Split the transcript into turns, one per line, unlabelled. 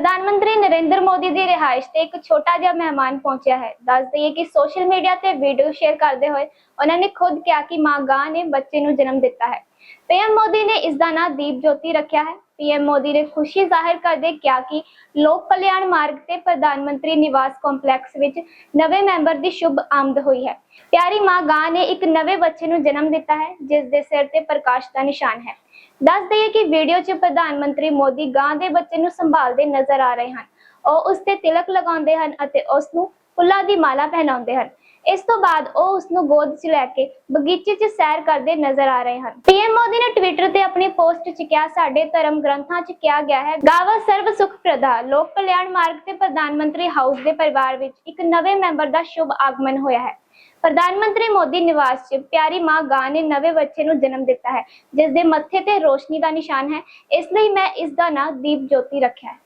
ਪ੍ਰਧਾਨ ਮੰਤਰੀ ਨਰਿੰਦਰ ਮੋਦੀ ਦੀ ਰਿਹਾਇਸ਼ ਤੇ ਇੱਕ ਛੋਟਾ ਜਿਹਾ ਮਹਿਮਾਨ ਪਹੁੰਚਿਆ ਹੈ। ਦੱਸ ਦਈਏ ਕਿ ਸੋਸ਼ਲ ਮੀਡੀਆ ਤੇ ਵੀਡੀਓ ਸ਼ੇਅਰ ਕਰਦੇ ਹੋਏ ਉਹਨਾਂ ਨੇ ਖੁਦ ਕਿਹਾ ਕਿ ਮਾਂ ਗਾਂ ਨੇ ਬੱਚੇ ਨੂੰ ਜਨਮ ਦਿੱਤਾ ਹੈ। ਪੀਐਮ ਮੋਦੀ ਨੇ ਇਸ ਦਾ ਨਾਂ ਦੀਪ ਜੋਤੀ ਰੱਖਿਆ ਹੈ। ਪੀਐਮ ਮੋਦੀ ਨੇ ਖੁਸ਼ੀ ਜ਼ਾਹਿਰ ਕਰਦੇ ਕਿਹਾ ਕਿ ਲੋਕ ਕਲਿਆਣ ਮਾਰਗ ਤੇ ਪ੍ਰਧਾਨ ਮੰਤਰੀ ਨਿਵਾਸ ਕੰਪਲੈਕਸ ਵਿੱਚ ਨਵੇਂ ਮੈਂਬਰ ਦੀ ਸ਼ੁਭ ਆਮਦ ਹੋਈ ਹੈ। ਪਿਆਰੀ ਮਾਂ ਗਾਂ ਨੇ ਇੱਕ ਨਵੇਂ ਬੱਚੇ ਨੂੰ ਜਨਮ ਦਿੱਤਾ ਹੈ, ਜਿਸ ਦੇ ਸਿਰ ਤੇ ਪ੍ਰਕਾਸ਼ ਦਾ ਨਿਸ਼ਾਨ ਹੈ। ਦੱਸ ਦਈਏ ਕਿ ਵੀਡੀਓ 'ਚ ਪ੍ਰਧਾਨ ਮੰਤਰੀ ਮੋਦੀ ਗਾਂ ਦੇ ਬੱਚੇ ਨੂੰ ਸੰਭਾਲਦੇ ਨਜ਼ਰ ਆ ਰਹੇ ਹਨ। ਉਹ ਉਸ ਤੇ ਤਿਲਕ ਲਗਾਉਂਦੇ ਹਨ ਅਤੇ ਉਸ ਨੂੰ ਫੁੱਲਾਂ ਦੀ ਮਾਲਾ ਪਹਿਨਾਉਂਦੇ ਹਨ। ਇਸ ਤੋਂ ਬਾਅਦ ਉਹ ਉਸ ਨੂੰ ਗੋਦ 'ਚ ਲੈ ਕੇ ਬਗੀਚੇ 'ਚ ਸੈਰ ਕਰਦੇ ਨਜ਼ਰ ਆ ਰਹੇ ਹਨ। ਪੀਐਮ ਮੋਦੀ ਨੇ ਟਵਿੱਟਰ ਤੇ ਆਪਣੀ ਪੋਸਟ 'ਚ ਕਿਹਾ, ਸਾਡੇ ਧਰਮ ਗ੍ਰੰਥਾਂ 'ਚ ਕਿਹਾ ਗਿਆ ਹੈ, ਗਾਵਾ ਸਰਵ ਸੁਖ ਪ੍ਰਦਾ ਲੋਕ ਕਲਿਆਣ ਮਾਰਗ ਤੇ ਪ੍ਰਧਾਨ ਮੰਤਰੀ ਹਾਊਸ ਦੇ ਪਰਿਵਾਰ ਵਿੱਚ ਇੱਕ ਨਵੇਂ ਮੈਂਬਰ ਦਾ ਸ਼ੁਭ ਆਗਮਨ ਹੋਇਆ ਹੈ। ਪ੍ਰਧਾਨ ਮੰਤਰੀ ਮੋਦੀ ਨਿਵਾਸ 'ਚ ਪਿਆਰੀ ਮਾਂ ਗਾਂ ਨੇ ਨਵੇਂ ਬੱਚੇ ਨੂੰ ਜਨਮ ਦਿੱਤਾ ਹੈ, ਜਿਸ ਦੇ ਮੱਥੇ ਤੇ ਰੋਸ਼ਨੀ ਦਾ ਨਿਸ਼ਾਨ ਹੈ। ਇਸ ਲਈ ਮੈਂ ਇਸ ਦਾ ਨਾਂ ਦੀਪ ਜੋਤੀ ਰੱਖਿਆ ਹੈ।